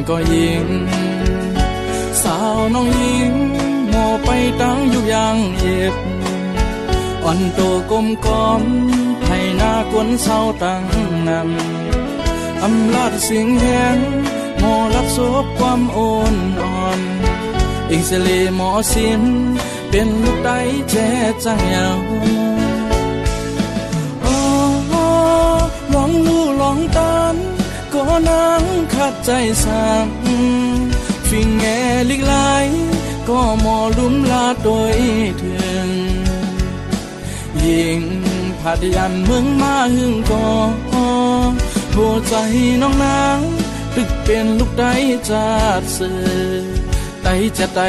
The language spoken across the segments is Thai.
าวไตแจจาวน้องหญิงห่างเลียวตัวมุงใส่เต็มโหต่อดินก็ยิง สาวน้องหญิงหมไปตั้งอยู่ย่างเย็บอ่อนโตกลมกอมให้หน้ากวนเศร้าตั้งนำอำลาดสียงแหงหมรับศพความโอนอ่อน อิงเสเลหมอสินเป็นลูกไดแจ้จังยาวางขัดใจสั่งฟิงแงลิกไหลก็มอลุ่มลาโดยถึงยิงผัดยันเมืองมาหึงก็หัวใจน้องนางตึกเป็นลูกได้จาดเสือไตจะไต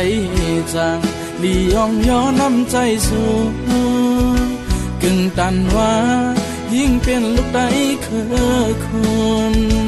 จังลียองย้อนน้ำใจสูกึ่งตันว่ายิ่งเป็นลูกไดเคอคน